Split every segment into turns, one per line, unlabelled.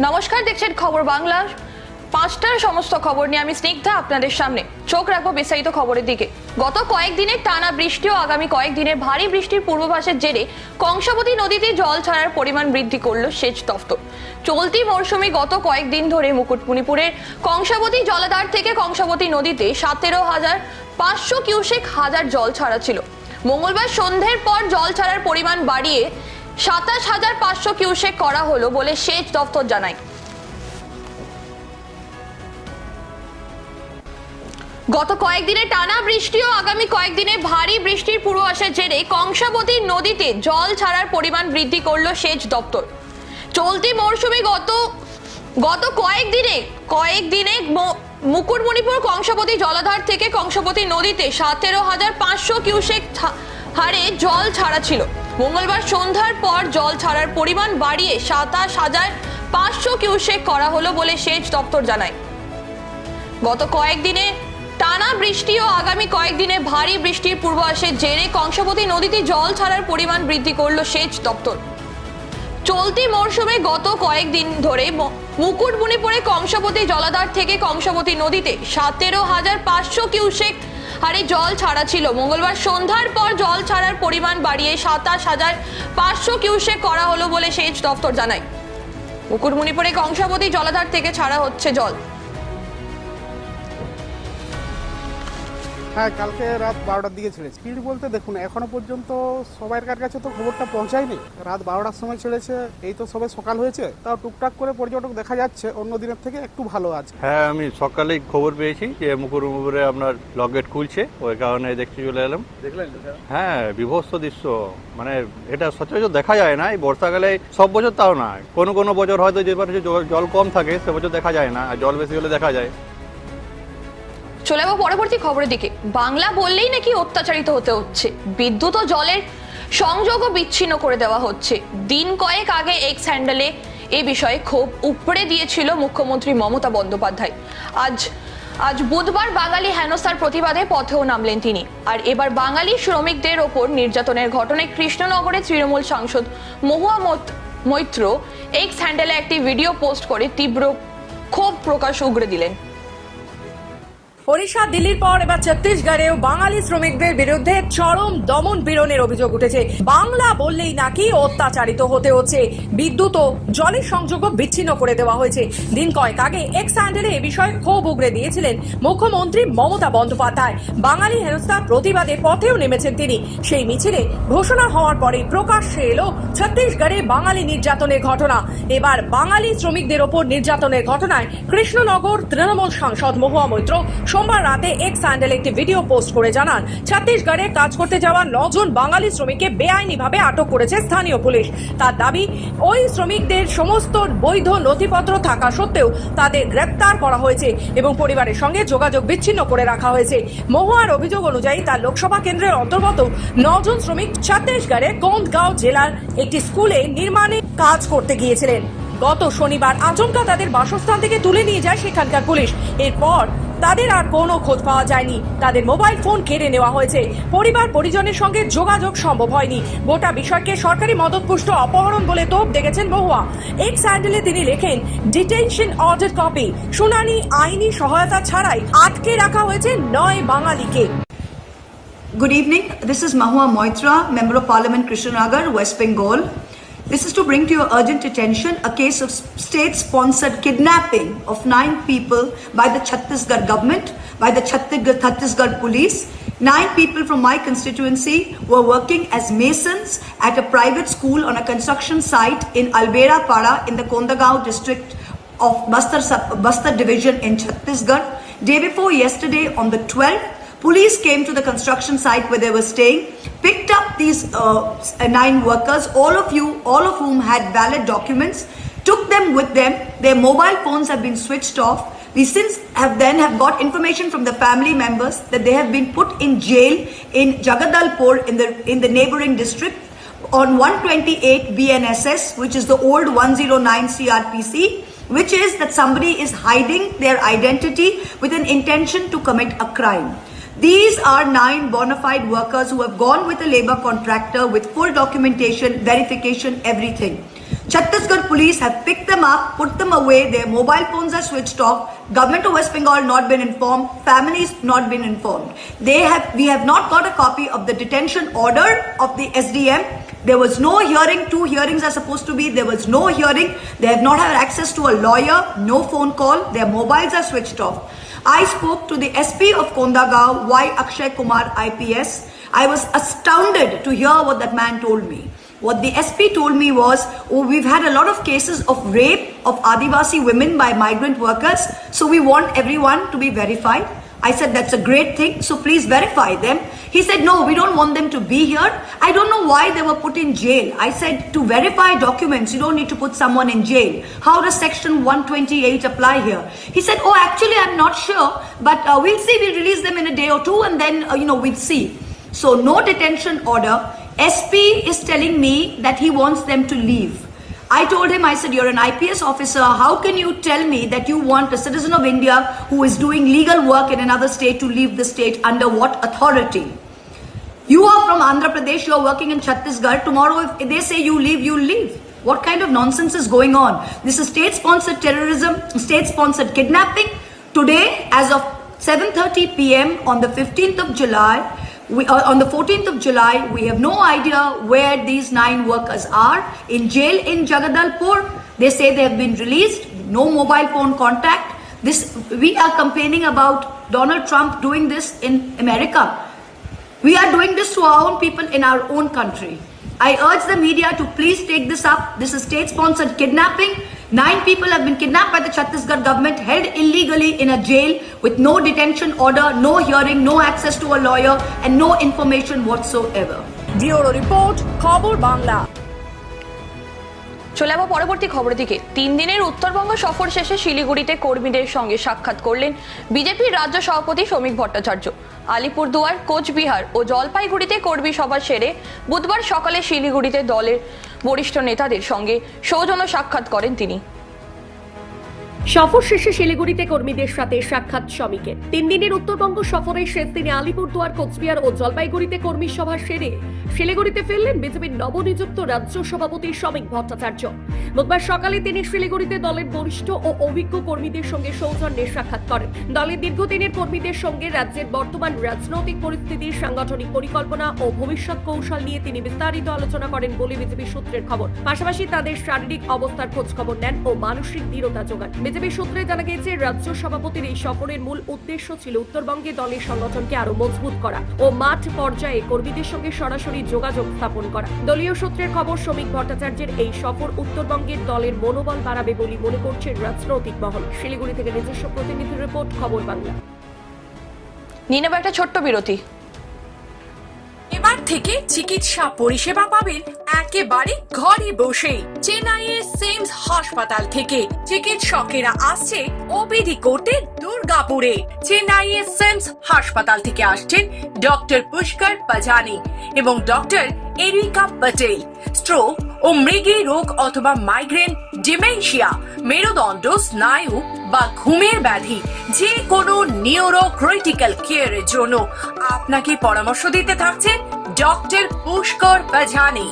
দেখছেন খবর বাংলা। পাঁচটার সমস্ত খবর নিয়ে আমি স্নিগ্ধা আপনাদের সামনে। চোখ রাখব বিস্তারিত খবরের দিকে। গত কয়েকদিনের টানা বৃষ্টি ও আগামী কয়েকদিনের ভারী বৃষ্টির পূর্বাভাসের জেরে কংসাবতী নদীতে জল ছাড়ার পরিমাণ বৃদ্ধি করল সেচ দফতর। চলতি মরশুমে গত কয়েকদিন ধরে মুকুটমণিপুরের কংসাবতী জলাধার থেকে কংসাবতী নদীতে সতেরো হাজার পাঁচশো কিউসেক হাজার জল ছাড়া ছিল। মঙ্গলবার সন্ধ্যের পর জল ছাড়ার পরিমাণ বাড়িয়ে সাতাশ হাজার পাঁচশো কিউসেক করা হলো বলে সেচ দফতর জানায়। গত কয়েকদিনে টানা বৃষ্টি ও আগামী কয়েকদিনে ভারী বৃষ্টির পূর্বাভাসের জেরে কংসাবতী নদীতে জল ছাড়ার পরিমাণ বৃদ্ধি করল সেচ দপ্তর। চলতি মরশুমে গত গত কয়েকদিনে কয়েকদিনে মুকুটমণিপুর কংসাবতী জলাধার থেকে কংসাবতী নদীতে সতেরো হাজার পাঁচশো কিউসেক হারে জল ছাড়া ছিল। মঙ্গলবার সন্ধ্যার পর জল ছাড়ার পরিমাণ বাড়িয়ে সাতাশ হাজার পাঁচশো কিউসেক করা হলো বলে সেচ দপ্তর জানায়। গত কয়েকদিনে টানা বৃষ্টি ও আগামী কয়েকদিনে ভারী বৃষ্টির পূর্বাভাসের জেরে কংসাবতী নদীতে জল ছাড়ার পরিমাণ বৃদ্ধি করল সেচ দপ্তর। চলতি মরশুমে গত কয়েকদিন ধরে মুকুটমণিপুরে কংসাবতী জলাধার থেকে কংসাবতী নদীতে সতেরো হাজার পাঁচশো কিউসেক হারে জল ছাড়া ছিল। মঙ্গলবার সন্ধ্যার পর জল ছাড়ার পরিমাণ বাড়িয়ে সাতাশ হাজার পাঁচশো কিউসেক করা হলো বলে সেচ দপ্তর জানায়। মুকুটমণিপুরে কংসাবতী জলাধার থেকে ছাড়া হচ্ছে জল।
হ্যাঁ কালকে রাত বারোটার দিকে ছেড়েছে। স্পিড বলতে দেখুন এখনও পর্যন্ত সবার কাছে তো খবরটা পৌঁছায়নি। রাত বারোটার সময় ছেড়েছে এই তো সবে সকাল হয়েছে। তাও টুকটাক করে পর্যটক দেখা যাচ্ছে অন্য দিনের থেকে একটু ভালো আছে
হ্যাঁ আমি সকালেই খবর পেয়েছি যে মুকুরমুকুরে আপনার লক গেট খুলছে ওই কারণে দেখতে চলে এলাম।
দেখলেন
হ্যাঁ বিভৎস দৃশ্য। মানে এটা সচরাচর দেখা যায় না এই বর্ষাকালে সব বছর তাও না কোনো কোনো বছর হয়তো যে বছর জল- জল কম থাকে সে বছর দেখা যায় না আর জল বেশি হলে দেখা যায়।
চলে যাব পরবর্তী খবরের দিকে। বাংলা বললেই নাকি অত্যাচারিত হতে হচ্ছে। বিদ্যুৎ ও জলের সংযোগও বিচ্ছিন্ন করে দেওয়া হচ্ছে। দিন কয়েক আগে এক্স হ্যান্ডেলে এ বিষয়ে ক্ষোভ উপড়ে দিয়েছিল মুখ্যমন্ত্রী মমতা বন্দ্যোপাধ্যায়। আজ আজ বুধবার বাঙালি হেনস্থার প্রতিবাদে পথেও নামলেন তিনি। আর এবার বাঙালি শ্রমিকদের ওপর নির্যাতনের ঘটনায় কৃষ্ণনগরে তৃণমূল সাংসদ মহুয়া মৈত- মৈত্র এক্স হ্যান্ডেলে একটি ভিডিও পোস্ট করে তীব্র ক্ষোভ প্রকাশ উগড়ে দিলেন।
ওড়িশা, দিল্লির পর এবার ছত্তিশগড়েও বাঙালি শ্রমিকদের বিরুদ্ধে চরম দমন পীড়নের অভিযোগ উঠেছে। বাংলা বললেই নাকি অত্যাচারিত হতে হচ্ছে। বিদ্যুৎ ও জলের সংযোগও বিচ্ছিন্ন করে দেওয়া হয়েছে। দিন কয়েক আগে এক্স হ্যান্ডেলে এ বিষয়ে ক্ষোভ উগড়ে দিয়েছিলেন মুখ্যমন্ত্রী মমতা বন্দ্যোপাধ্যায়। বাঙালি হেনস্থা প্রতিবাদে পথেও নেমেছেন তিনি। সেই মিছিলে ঘোষণা হওয়ার পরে প্রকাশ্যে এলো ছত্তিশগড়ে বাঙালি নির্যাতনের ঘটনা। এবার বাঙালি শ্রমিকদের ওপর নির্যাতনের ঘটনায় কৃষ্ণনগর তৃণমূল সাংসদ মহুয়া মৈত্র সোমবার রাতে এক্স স্যান্ডেল একটি ভিডিও পোস্ট করে জানান, ছত্তিশগড়ে কাজ করতে যাওয়া নজন বাঙালি শ্রমিককে বেআইনিভাবে আটক করেছে স্থানীয় পুলিশ। তার দাবি, ওই শ্রমিকদের সমস্ত বৈধ নথিপত্র থাকা সত্ত্বেও তাদের গ্রেপ্তার করা হয়েছে এবং পরিবারের সঙ্গে যোগাযোগ বিচ্ছিন্ন করে রাখা হয়েছে। মহুয়ার অভিযোগ অনুযায়ী তার লোকসভা কেন্দ্রের অন্তর্গত নজন শ্রমিক ছত্তিশগড়ে কোন্দগাঁও জেলার একটি স্কুলে নির্মাণে কাজ করতে গিয়েছিলেন। গত শনিবার আচমকা তাদের বাসস্থান থেকে তুলে নিয়ে যায় সেখানকার পুলিশ। এরপর তাদের আর কোনো খোঁজ পাওয়া যায়নি। তাদের মোবাইল ফোন কেড়ে নেওয়া হয়েছে। পরিবার পরিজনের সঙ্গে যোগাযোগ সম্ভব হয়নি। গোটা বিষয়কে সরকারি মদতপুষ্ট অপহরণ বলে তোপ দেখেছেন বহুয়া এক্স হ্যান্ডেলে তিনি লেখেন ডিটেনশন অর্ডার কপি। শুনানি আইনি সহায়তা ছাড়াই আটকে রাখা হয়েছে নয় বাঙালিকে।
Good evening. This is Mahua Moitra, Member of Parliament Krishnanagar, West Bengal. This is to bring to your urgent attention a case of state-sponsored kidnapping of nine people by the Chhattisgarh government, by the Chhattisgarh, police. Nine people from my constituency were working as masons at a private school on a construction site in Albera Para in the Kondagaon district of Bastar, Bastar division in Chhattisgarh. Day before yesterday on the 12th, Police came to the construction site where they were staying, picked up these uh, uh, nine workers, all of you, all of whom had valid documents, took them with them. Their mobile phones have been switched off. We since have then have got information from the family members that they have been put in jail in Jagadalpur in the in the neighboring district on 128 BNSS, which is the old 109 CRPC, which is that somebody is hiding their identity with an intention to commit a crime. These are nine bona fide workers who have gone with a labor contractor with full documentation, verification, everything. Chhattisgarh police have picked them up, put them away, their mobile phones are switched off, government of West Bengal not been informed, families not been informed. They have, we have not got a copy of the detention order of the SDM. There was no hearing, two hearings are supposed to be, there was no hearing. They have not had access to a lawyer, no phone call, their mobiles are switched off. I spoke to the SP of Kondagaon, Y. Akshay Kumar IPS. I was astounded to hear what that man told me. What the SP told me was, oh, we've had a lot of cases of rape of Adivasi women by migrant workers, so we want everyone to be verified. I said, that's a great thing, so please verify them. He said, no, we don't want them to be here. I don't know why they were put in jail. I said, to verify documents, you don't need to put someone in jail. How does section 128 apply here? He said, oh, actually, I'm not sure, but uh, we'll see. We'll release them in a day or two, and then, uh, you know, we'll see. So, no detention order. SP is telling me that he wants them to leave. I told him, I said, You're an IPS officer. How can you tell me that you want a citizen of India who is doing legal work in another state to leave the state under what authority? You are from Andhra Pradesh, you are working in Chhattisgarh. Tomorrow, if they say you leave, you leave. What kind of nonsense is going on? This is state sponsored terrorism, state sponsored kidnapping. Today, as of 7:30 p.m. on the 15th of July, we, uh, on the 14th of July, we have no idea where these nine workers are. In jail in Jagadalpur, they say they have been released, no mobile phone contact. This, we are complaining about Donald Trump doing this in America. We are doing this to our own people in our own country. I urge the media to please take this up. This is state sponsored kidnapping. Nine people have been kidnapped by the Chhattisgarh government, held illegally in a jail with no detention order, no hearing, no access to a lawyer, and no information whatsoever.
Bureau report খবর বাংলা
চলে যাব পরবর্তী খবরের দিকে তিন দিনের উত্তরবঙ্গ সফর শেষে শিলিগুড়িতে কর্মীদের সঙ্গে সাক্ষাৎ করলেন বিজেপির রাজ্য সভাপতি শ্রমিক ভট্টাচার্য আলিপুরদুয়ার, কোচবিহার ও জলপাইগুড়িতে কর্মী সভা সেরে বুধবার সকালে শিলিগুড়িতে দলের বরিষ্ঠ নেতাদের সঙ্গে সৌজন্য সাক্ষাৎ করেন তিনি।
সফর শেষে শিলিগুড়িতে কর্মীদের সাথে সাক্ষাৎ শ্রমিকের। তিন দিনের উত্তরবঙ্গ সফরের শেষ দিনে আলিপুরদুয়ার, কোচবিহার ও জলপাইগুড়িতে কর্মী সভা সেরে শিলিগুড়িতে ফিরলেন বিজেপির নবনিযুক্ত রাজ্য সভাপতি শ্রমিক ভট্টাচার্য। বুধবার সকালে তিনি শিলিগুড়িতে দলের বরিষ্ঠ ও অভিজ্ঞ কর্মীদের সঙ্গে সৌজন্যে সাক্ষাৎ করেন। দলের দীর্ঘদিনের কর্মীদের সঙ্গে রাজ্যের বর্তমান রাজনৈতিক পরিস্থিতির সাংগঠনিক পরিকল্পনা ও ভবিষ্যৎ কৌশল নিয়ে তিনি বিস্তারিত আলোচনা করেন বলে বিজেপি সূত্রের খবর। পাশাপাশি তাদের শারীরিক অবস্থার খোঁজ খবর নেন ও মানসিক দৃঢ়তা যোগান। বিজেপি সূত্রে জানা গিয়েছে, রাজ্য সভাপতির এই সফরের মূল উদ্দেশ্য ছিল উত্তরবঙ্গে দলের সংগঠনকে আরও মজবুত করা ও মাঠ পর্যায়ে কর্মীদের সঙ্গে সরাসরি যোগাযোগ স্থাপন করা। দলীয় সূত্রের খবর, শ্রমিক ভট্টাচার্যের এই সফর উত্তরবঙ্গের দলের মনোবল বাড়াবে বলে মনে করছে রাজনৈতিক মহল। শিলিগুড়ি থেকে নিজস্ব প্রতিনিধি রিপোর্ট, খবর বাংলা।
নিয়ে একটা ছোট্ট বিরতি।
থেকে চিকিৎসা পরিষেবা পাবেন একেবারে ঘরে বসেই। চেন্নাইয়ের সিমস হাসপাতাল থেকে চিকিৎসকেরা আসছে ওপিডি করতে দুর্গাপুরে। চেন্নাইয়ের সিমস হাসপাতাল থেকে আসছেন ডক্টর পুষ্কর পাজানি এবং ডক্টর এরিকা পটেল। স্ট্রোক ও মৃগী রোগ অথবা মাইগ্রেন ডিমেনশিয়া মেরুদণ্ড, স্নায়ু বা ঘুমের ব্যাধি যে কোনো নিউরো ক্রিটিক্যাল কেয়ারের জন্য আপনাকে পরামর্শ দিতে থাকছেন ডক্টর পুষ্কর পাঝানি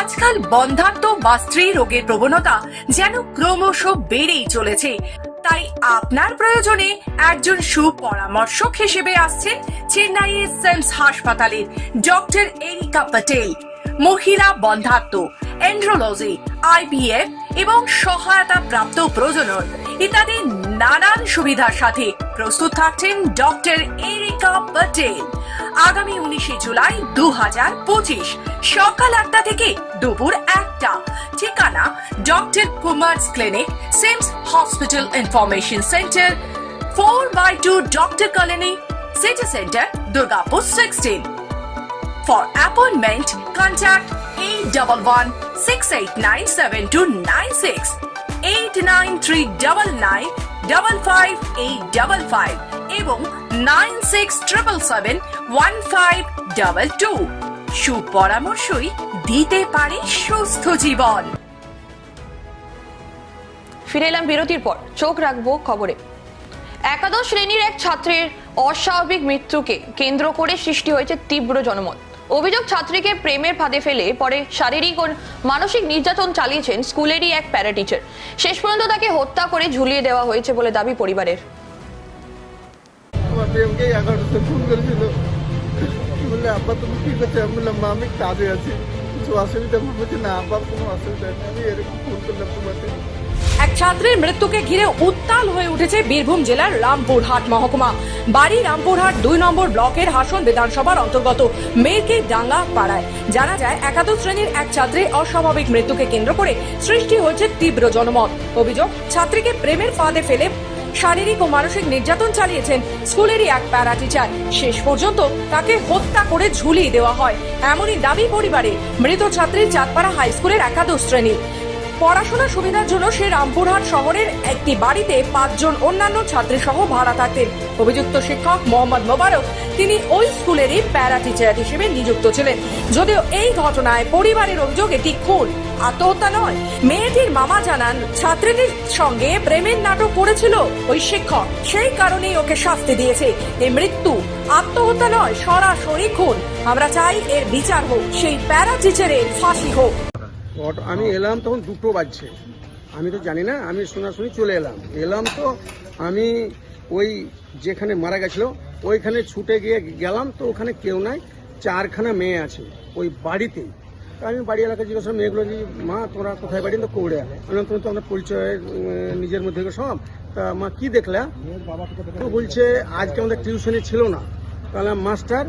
আজকাল বন্ধাত্ম বা স্ত্রী রোগের প্রবণতা যেন ক্রমশ বেড়েই চলেছে। তাই আপনার প্রয়োজনে একজন সুপরামর্শক হিসেবে আসছেন চেন্নাইয়ের সেমস হাসপাতালের ডক্টর এরিকা পটেল, মহিলা বন্ধাত্ম, এন্ড্রোলজি, আইপিএফ এবং সহায়তা প্রাপ্ত প্রজনন ইত্যাদি নানান সুবিধার সাথে প্রস্তুত থাকছেন ডক্টর এরিকা পটেল। আগামী উনিশে জুলাই দু হাজার পঁচিশ সকাল আটটা থেকে দুপুর একটা। ঠিকানা doctor Kumar's clinic CIMS hospital information centre four by two doctor colony city centre Durgapur sixteen. For appointment, contact 811-689-7296, 89399-55855 এবং 9677-1522 সুপরামর্শই দিতে পারে সুস্থ জীবন।
ফিরে এলাম বিরতির পর। চোখ রাখব খবরে। একাদশ শ্রেণির এক ছাত্রের অস্বাভাবিক মৃত্যুকে কেন্দ্র করে সৃষ্টি হয়েছে তীব্র জনমত। অভিযোগ, ছাত্রীকে প্রেমের ফাঁদে ফেলে পরে শারীরিক ও মানসিক নির্যাতন চালিয়েছেন স্কুলেরই এক প্যারা টিচার শেষ পর্যন্ত তাকে হত্যা করে ঝুলিয়ে দেওয়া হয়েছে বলে দাবি পরিবারের।
আমি কাজে আছি। কিছু অসুবিধা না? কোনো অসুবিধা আমি এরকম ফোন করলাম তোমাকে।
এক ছাত্রের মৃত্যুকে ঘিরে উত্তাল হয়ে উঠেছে বীরভূম জেলার রামপুরহাট মহকুমা। বাড়ি রামপুরহাট দুই নম্বর ব্লকের হাসন বিধানসভার অন্তর্গত মেরকে ডাঙ্গা পাড়ায়। জানা যায়, একাদশ শ্রেণির এক ছাত্রের অস্বাভাবিক মৃত্যুকে কেন্দ্র করে সৃষ্টি হয়েছে তীব্র জনমত। অভিযোগ, ছাত্রীকে প্রেমের ফাঁদে ফেলে শারীরিক ও মানসিক নির্যাতন চালিয়েছেন স্কুলেরই এক প্যারা টিচার। শেষ পর্যন্ত তাকে হত্যা করে ঝুলিয়ে দেওয়া হয়। এমনই দাবি পরিবারে মৃত ছাত্রীর চাঁদপাড়া হাই স্কুলের একাদশ শ্রেণির। পড়াশোনার সুবিধার জন্য সে রামপুরহাট শহরের একটি বাড়িতে পাঁচজন অন্যান্য ছাত্রী সহ ভাড়া থাকতেন। অভিযুক্ত শিক্ষক মোহাম্মদ মোবারক, তিনি ওই স্কুলেরই প্যারা টিচার হিসেবে নিযুক্ত ছিলেন। যদিও এই ঘটনায় পরিবারের অভিযোগ এটি খুন, আত্মহত্যা নয়। মেয়েটির মামা জানান, ছাত্রীটির সঙ্গে প্রেমের নাটক করেছিল ওই শিক্ষক। সেই কারণেই ওকে শাস্তি দিয়েছে। এই মৃত্যু আত্মহত্যা নয়, সরাসরি খুন। আমরা চাই এর বিচার হোক, সেই প্যারা টিচারের ফাঁসি হোক।
আমি এলাম তখন দুটো বাজছে। আমি তো জানি না আমি শোনাশুনি চলে এলাম। এলাম তো আমি ওই যেখানে মারা গেছিল ওইখানে ছুটে গিয়ে গেলাম তো ওখানে কেউ নাই চারখানা মেয়ে আছে ওই বাড়িতেই। তা আমি বাড়ি এলাকায় জিজ্ঞাসা করলাম, মেয়েগুলো যে মা তোরা কোথায় বাড়ি? তো কৌড়ে আমি তুমি তো আমরা পরিচয় নিজের মধ্যে সব। তা মা কি দেখলা? তো বলছে আজকে আমাদের টিউশনে ছিল না। তাহলে মাস্টার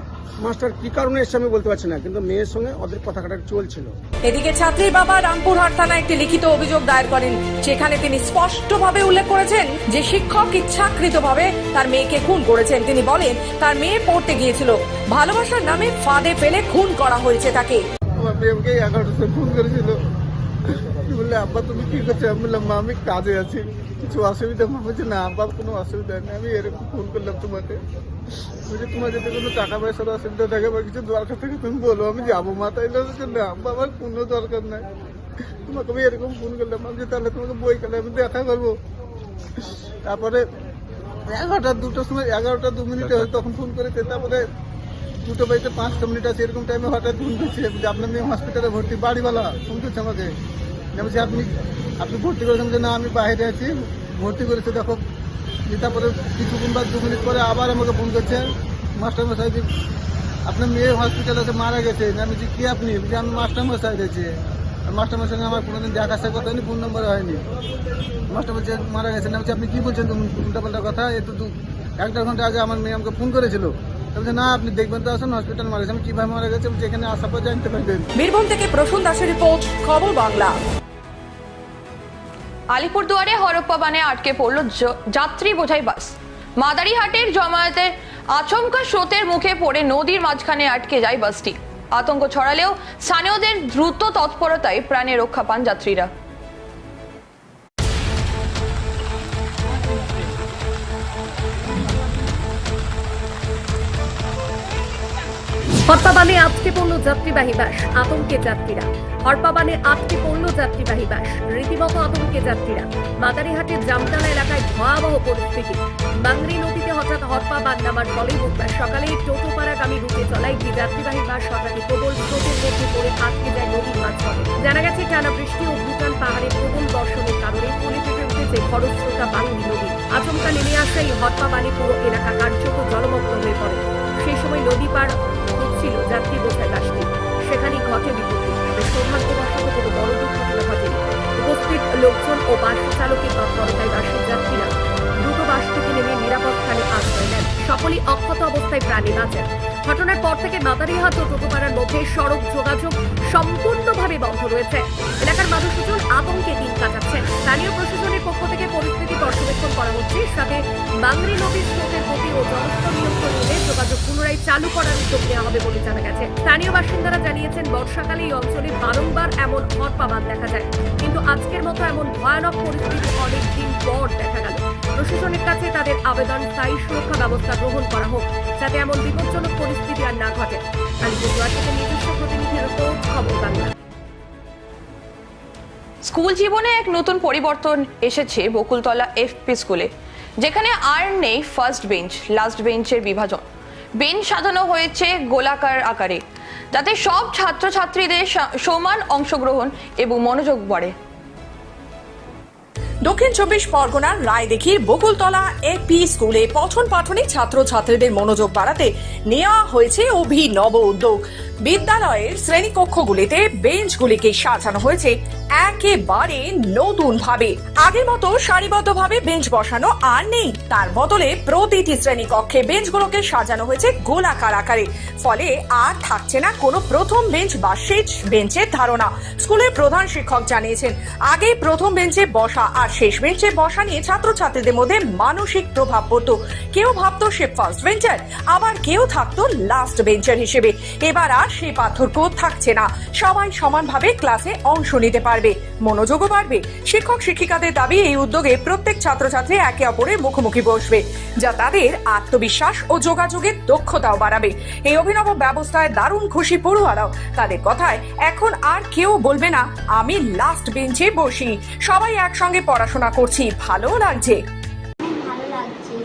মাস্টার কি কারণে এসছে আমি বলতে পারছি না কিন্তু মেয়ের সঙ্গে ওদের কথা চলছিল।
এদিকে ছাত্রীর বাবা রামপুরহাট থানায় একটি লিখিত অভিযোগ দায়ের করেন সেখানে তিনি স্পষ্টভাবে উল্লেখ করেছেন যে শিক্ষক ইচ্ছাকৃতভাবে তার মেয়েকে খুন করেছেন। তিনি বলেন তার মেয়ে পড়তে গিয়েছিল। ভালোবাসার নামে ফাঁদে ফেলে খুন করা হয়েছে তাকে।
আমার প্রেমকে এগারোটাতে ফোন করেছিল। বললে আব্বা তুমি কি করছ? আমি বললাম মা আমি কাজে আছি। কিছু অসুবিধা আমার বলছে না আব্বার কোনো অসুবিধা নেই। আমি এরকম ফোন করলাম তোমাকে। বলছে তোমার যদি কোনো টাকা পয়সার অসুবিধা থাকে বা কিছু দরকার থাকে তুমি বলো। আমি যাব মা তাই বলছে না আব্বা আমার কোনো দরকার নাই। তোমাকে আমি এরকম ফোন করলাম। আমি যে তাহলে তোমাকে বই খেলে আমি দেখা করব। তারপরে এগারোটা দুটোর সময় এগারোটা দু মিনিটে হয় তখন ফোন করেছে তারপরে দুটো বাড়িতে পাঁচটা মিনিট আছে এরকম টাইমে হঠাৎ ফোন করছে যে আপনার মেয়ে হসপিটালে ভর্তি বাড়িওয়ালা ফোন করছে আমাকে। আমি আপনি আপনি ভর্তি করেছেন? যে না আমি বাইরে আছি। ভর্তি করেছে দেখো তারপরে কিছুক্ষণ বা দু মিনিট পরে আবার আমাকে ফোন করছে মাস্টার মশাই যে আপনার মেয়ে হসপিটালে মারা গেছে। আমি বলছি, কি আপনি? আমি মাস্টার মশাই রয়েছে। আর মাস্টার মশাই সঙ্গে আমার কোনোদিন দেখা সাক্ষাৎ হয়নি ফোন নম্বর হয়নি। মাস্টার মারা গেছে না আপনি কি বলছেন? উল্টা পাল্টা কথা। এ তো এক দেড় ঘণ্টা আগে আমার মেয়ে আমাকে ফোন করেছিল। বলছে, না, আপনি দেখবেন তো আসুন হসপিটাল মারা গেছে। আমি কীভাবে মারা গেছে? বলছি আসার পর জানতে পারবেন
বীরভূম থেকে প্রসূন দাসের রিপোর্ট, খবর বাংলা।
আলিপুরদুয়ারে হরপ্পা বানে আটকে পড়ল যাত্রী বোঝাই বাস। মাদারিহাটের জমায়েতের আচমকা স্রোতের মুখে পড়ে নদীর মাঝখানে আটকে যায় বাসটি। আতঙ্ক ছড়ালেও স্থানীয়দের দ্রুত তৎপরতায় প্রাণে রক্ষা পান যাত্রীরা।
হরপাবানে আটকে পড়ল যাত্রীবাহী বাস, আতঙ্কে যাত্রীরা। হরপাবানে আটকে পড়ল যাত্রীবাহী বাস, রীতিমতো আতঙ্কে যাত্রীরা। মাদারিহাটের জামতলা এলাকায় ভয়াবহ পরিস্থিতি। বাংরি নদীতে হঠাৎ হরপাবান নামার ফলে বুধবার সকালে টোটোপাড়াগামী রুটে চলা একটি যাত্রীবাহী বাস হঠাৎ প্রবল স্রোতের মধ্যে পড়ে আটকে যায় নদীর মাঝখানে। জানা গেছে টানা বৃষ্টি ও ভুটান পাহাড়ে প্রবল বর্ষণের কারণে ফলে ফেটে উঠেছে খরস্রোতা বাংরি নদী। আচমকা নেমে আসা এই হরপাবানে পুরো এলাকা কার্যত জলমগ্ন হয়ে পড়ে। সেই সময় নদী পার হচ্ছিল যাত্রী বোঝাই বাসটি সেখানেই ঘটে বিপত্তি। সৌভাগ্যবশত কোনো বড় দুর্ঘটনা ঘটেনি। উপস্থিত লোকজন ও বাস চালকের তৎপরতায় বাসের যাত্রীরা দ্রুত বাস থেকে নেমে নিরাপদ স্থানে আশ্রয় নেন। সকলেই অক্ষত অবস্থায় প্রাণে বাঁচেন। ঘটনার পর থেকে মাদারিহাট ও টোটোপাড়ার মধ্যে সড়ক যোগাযোগ সম্পূর্ণভাবে বন্ধ রয়েছে। এলাকার মানুষজন আতঙ্কে দিন কাটাচ্ছেন। স্থানীয় প্রশাসনের পক্ষ থেকে পরিস্থিতি পর্যবেক্ষণ করা হচ্ছে। সাথে বাংরি নদীর স্রোতের গতি ও জলস্তর নিয়ন্ত্রণ যোগাযোগ চালু করার উদ্যোগ নেওয়া হবে বলে জানা গেছে। স্থানীয় বাসিন্দারা জানিয়েছেন, বর্ষাকালে এই অঞ্চলে বারংবার এমন হরপাবান দেখা যায়। কিন্তু আজকের মতো এমন ভয়ানক পরিস্থিতি অনেক দিন পর দেখা গেল। প্রশাসনের কাছে তাদের আবেদন স্থায়ী সুরক্ষা ব্যবস্থা গ্রহণ করা হোক, যাতে এমন বিপজ্জনক পরিস্থিতি আর না ঘটে। আলিপুরদুয়ার থেকে নিজস্ব প্রতিনিধির রিপোর্ট খবর বাংলা।
স্কুল জীবনে এক নতুন পরিবর্তন এসেছে বকুলতলা এফপি স্কুলে, যেখানে আর নেই ফার্স্ট বেঞ্চ লাস্ট বেঞ্চের বিভাজন। বেঞ্চ সাজানো হয়েছে গোলাকার আকারে। যাতে সব ছাত্রছাত্রীদের সমান অংশগ্রহণ এবং মনোযোগ বাড়ে।
দক্ষিণ চব্বিশ পরগনার রায় দেখি বকুলতলা এপি স্কুলে পঠন পাঠনে ছাত্র ছাত্রীদের মনোযোগ বাড়াতে নেওয়া হয়েছে অভিনব উদ্যোগ। বিদ্যালয়ের শ্রেণীকক্ষগুলিতে বেঞ্চগুলিকে সাজানো হয়েছে একেবারে নতুন ভাবে আগের মতো সারিবদ্ধভাবে বেঞ্চ বসানো আর নেই। তার বদলে প্রতিটি শ্রেণীকক্ষে বেঞ্চগুলোকে সাজানো হয়েছে গোলাকার আকারে। ফলে আর থাকছে না কোনো প্রথম বেঞ্চ বা শেষ বেঞ্চের ধারণা। স্কুলের প্রধান শিক্ষক জানিয়েছেন, আগে প্রথম বেঞ্চে বসা আর শেষ বেঞ্চে বসা নিয়ে ছাত্রছাত্রীদের মধ্যে মানসিক প্রভাব পড়তো। কেউ ভাবতো সে ফার্স্ট বেঞ্চার আবার কেউ থাকতো লাস্ট বেঞ্চার হিসেবে। এবার আর সেই পার্থক্য থাকছে না। সবাই সমানভাবে ক্লাসে অংশ নিতে পারবে। মনোযোগও বাড়বে। শিক্ষক শিক্ষিকাদের দাবি, এই উদ্যোগে প্রত্যেক ছাত্রছাত্রী একে অপরের মুখোমুখি বসবে, যা তাদের আত্মবিশ্বাস ও যোগাযোগের দক্ষতাও বাড়াবে। এই অভিনব ব্যবস্থায় দারুণ খুশি পড়ুয়ারাও। তাদের কথায়, এখন আর কেউ বলবে না, আমি লাস্ট বেঞ্চে বসি। সবাই একসঙ্গে পড়াশোনা করছি। ভালো লাগছে
ভালো লাগছে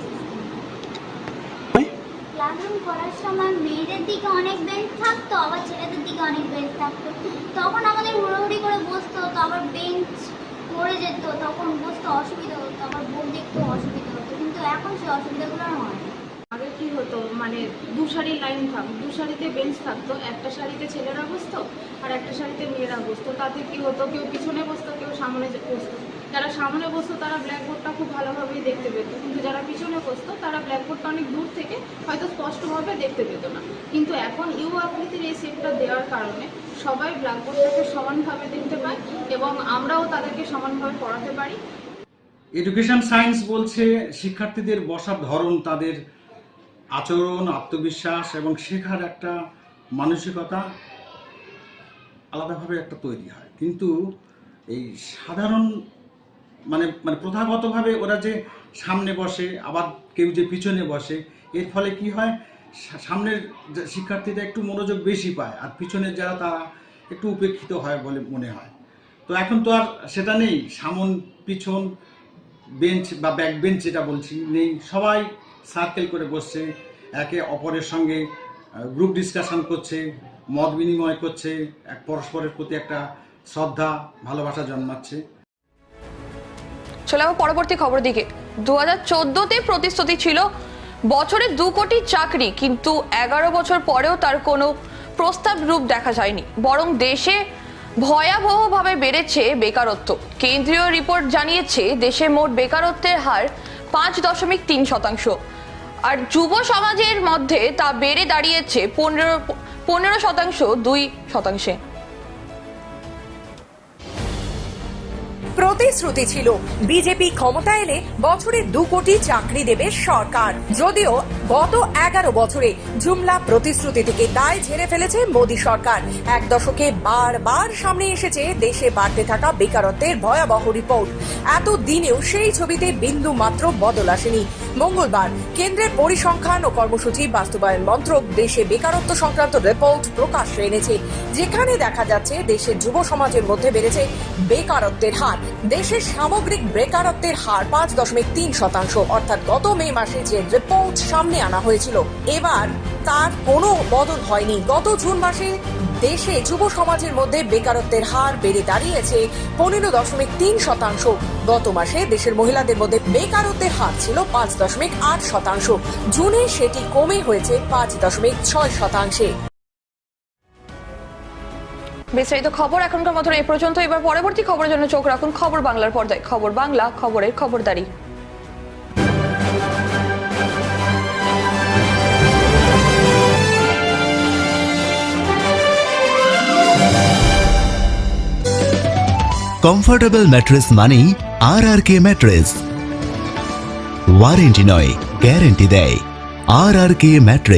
ক্লাসরুম করার সময় মেয়েদের দিকে অনেক বেঞ্চ থাকতো, আবার ছেলেদের দিকে অনেক বেঞ্চ থাকতো। তখন আমাদের হুড়োহুড়ি করে বসতো, তো আবার বেঞ্চ পড়ে যেত, তখন বসতে অসুবিধা হতো, আবার বোর্ড দেখতেও অসুবিধা হতো, কিন্তু এখন সে অসুবিধাগুলো আর হয়
আগে কি হতো মানে দু সারির লাইন থাকতো দু সারিতে বেঞ্চ থাকতো, একটা শাড়িতে ছেলেরা বসতো আর একটা শাড়িতে মেয়েরা বসতো, তাতে কি হতো, কেউ পিছনে বসতো, কেউ সামনে বসতো। যারা সামনে বসতো, তারা ব্ল্যাকবোর্ডটা খুব ভালোভাবেই দেখতে পেত। কিন্তু যারা পিছনে বসতো, তারা ব্ল্যাকবোর্ডটা অনেক দূর থেকে হয়তো স্পষ্টভাবে দেখতে পেত না। কিন্তু এখন ইউ আকৃতির এই সেটটা দেওয়ার কারণে সবাই ব্ল্যাকবোর্ডটাকে সমানভাবে দেখতে পায় এবং আমরাও তাদেরকে সমানভাবে পড়াতে পারি।
এডুকেশন সায়েন্স বলছে, শিক্ষার্থীদের বসার ধরন, তাদের আচরণ, আত্মবিশ্বাস এবং শেখার একটা মানসিকতা আলাদাভাবে একটা তৈরি হয়। কিন্তু এই সাধারণ মানে মানে প্রথাগতভাবে ওরা যে সামনে বসে, আবার কেউ যে পিছনে বসে, এর ফলে কি হয়? সামনের শিক্ষার্থীরা একটু মনোযোগ বেশি পায়, আর পিছনের যারা, তারা একটু উপেক্ষিত হয় বলে মনে হয়। তো এখন তো আর সেটা নেই, সামন, পিছন, বেঞ্চ বা ব্যাক বেঞ্চ যেটা বলছি, নেই। সবাই সার্কেল করে বসছে, একে অপরের সঙ্গে গ্রুপ ডিসকাশন করছে, মত বিনিময় করছে, এক পরস্পরের প্রতি একটা শ্রদ্ধা, ভালোবাসা জন্মাচ্ছে।
চলে যাব পরবর্তী খবর দিকে। দু হাজার চোদ্দোতে প্রতিশ্রুতি ছিল বছরে দু কোটি চাকরি, কিন্তু এগারো বছর পরেও তার কোনো প্রস্তাব রূপ দেখা যায়নি। বরং দেশে ভয়াবহভাবে বেড়েছে বেকারত্ব। কেন্দ্রীয় রিপোর্ট জানিয়েছে, দেশে মোট বেকারত্বের হার পাঁচ দশমিক তিন শতাংশ। আর যুব সমাজের মধ্যে তা বেড়ে দাঁড়িয়েছে পনেরো পনেরো শতাংশ, দুই শতাংশে।
প্রতিশ্রুতি ছিল। বিজেপি ক্ষমতা এলে বছরে দু কোটি চাকরি দেবে সরকার। যদিও গত এগারো বছরে জুমলা প্রতিশ্রুতি থেকে দায় ঝেড়ে ফেলেছে মোদী সরকার। এক দশকে বারবার সামনে এসেছে দেশে বাড়তে থাকা বেকারত্বের ভয়াবহ রিপোর্ট। এত দিনেও সেই ছবিতে বিন্দু মাত্র বদল আসেনি। মঙ্গলবার কেন্দ্রের পরিসংখ্যান ও কর্মসূচি বাস্তবায়ন মন্ত্রক দেশে বেকারত্ব সংক্রান্ত রিপোর্ট প্রকাশ্যে এনেছে। যেখানে দেখা যাচ্ছে দেশের যুব সমাজের মধ্যে বেড়েছে বেকারত্বের হার। দেশের সামগ্রিক বেকারত্বের হার পাঁচ দশমিক তিন শতাংশ, অর্থাৎ গত মে মাসে যে রিপোর্ট সামনে আনা হয়েছিল, এবার তার কোনো বদল হয়নি। গত জুন মাসে দেশে যুব সমাজের মধ্যে বেকারত্বের হার বেড়ে দাঁড়িয়েছে পনেরো দশমিক তিন শতাংশ। গত মাসে দেশের মহিলাদের মধ্যে বেকারত্বের হার ছিল পাঁচ দশমিক আট শতাংশ। জুনে সেটি কমে হয়েছে পাঁচ দশমিক ছয় শতাংশে।
বিস্তারিত খবর এখনকার মতন এই পর্যন্ত। এবার পরবর্তী খবরের জন্য চোখ রাখুন খবর বাংলার পর্দায়। খবর বাংলা, খবরের খবরদারি।
কমফোর্টেবল ম্যাট্রেস মানেই আর আর কে ম্যাট্রেস ওয়ারেন্টি নয় গ্যারেন্টি দেয়। আর আর কে ম্যাট্রেস